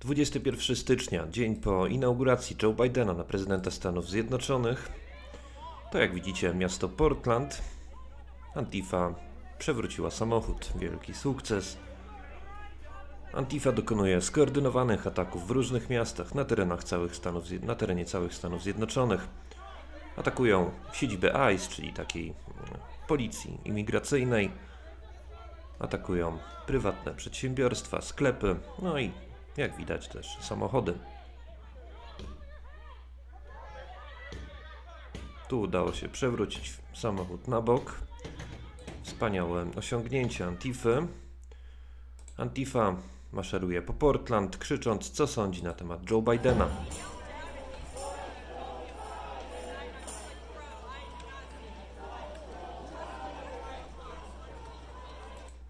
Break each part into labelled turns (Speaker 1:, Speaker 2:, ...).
Speaker 1: 21 stycznia, dzień po inauguracji Joe Bidena na prezydenta Stanów Zjednoczonych. To jak widzicie miasto Portland. Antifa przewróciła samochód. Wielki sukces. Antifa dokonuje skoordynowanych ataków w różnych miastach na, terenach całych Stanów, na terenie całych Stanów Zjednoczonych. Atakują siedzibę ICE, czyli takiej mm, policji imigracyjnej. Atakują prywatne przedsiębiorstwa, sklepy, no i jak widać też samochody. Tu udało się przewrócić samochód na bok. Wspaniałe osiągnięcie Antify. Antifa maszeruje po Portland, krzycząc, co sądzi na temat Joe Bidena.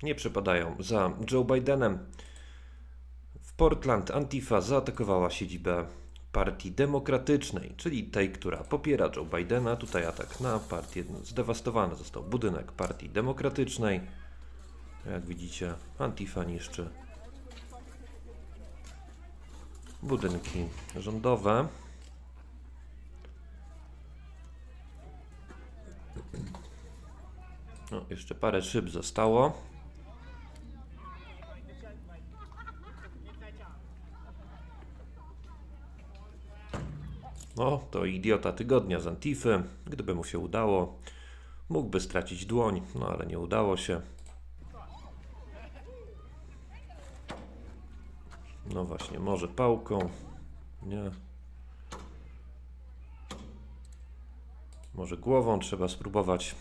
Speaker 1: Nie przepadają za Joe Bidenem. Portland Antifa zaatakowała siedzibę Partii Demokratycznej, czyli tej, która popiera Joe Bidena. Tutaj atak na partię. Zdewastowany został budynek Partii Demokratycznej. Jak widzicie, Antifa niszczy budynki rządowe. No, jeszcze parę szyb zostało. No, to idiota tygodnia z Antify. Gdyby mu się udało, mógłby stracić dłoń, no ale nie udało się. No właśnie, może pałką. Nie. Może głową trzeba spróbować.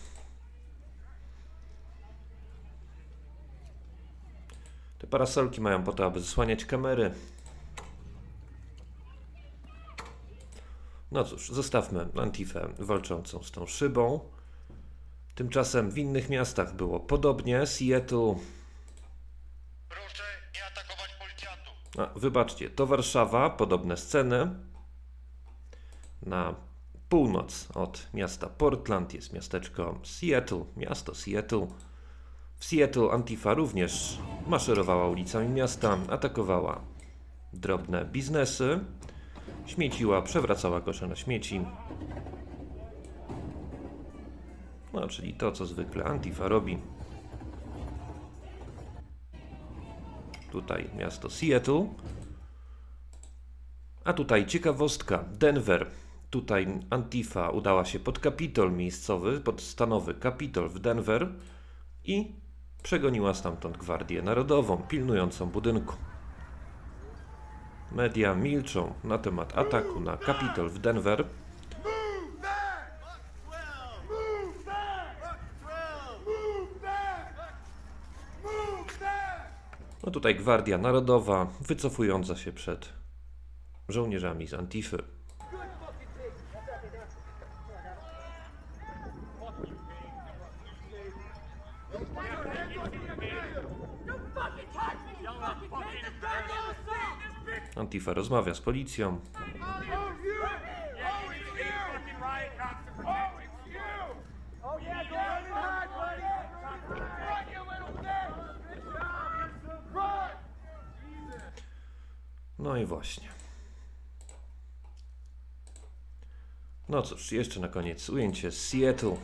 Speaker 1: Te parasolki mają po to, aby zasłaniać kamery. No cóż, zostawmy Antifę walczącą z tą szybą. Tymczasem w innych miastach było podobnie. Seattle,
Speaker 2: Proszę nie atakować policjantów.
Speaker 1: a, wybaczcie, to Warszawa, podobne sceny. Na północ od miasta Portland jest miasteczko Seattle, miasto Seattle. W Seattle Antifa również maszerowała ulicami miasta, atakowała drobne biznesy, śmieciła, przewracała kosze na śmieci. No, czyli to, co zwykle Antifa robi. Tutaj miasto Seattle. A tutaj ciekawostka, Denver. Tutaj Antifa udała się pod Kapitol miejscowy, pod stanowy Kapitol w Denver i przegoniła stamtąd Gwardię Narodową, pilnującą budynku. Media milczą na temat ataku na Kapitol w Denver. No tutaj Gwardia Narodowa wycofująca się przed żołnierzami z Antify.
Speaker 2: You little bitch! Run!
Speaker 1: No i właśnie. No cóż, jeszcze na koniec ujęcie z Seattle.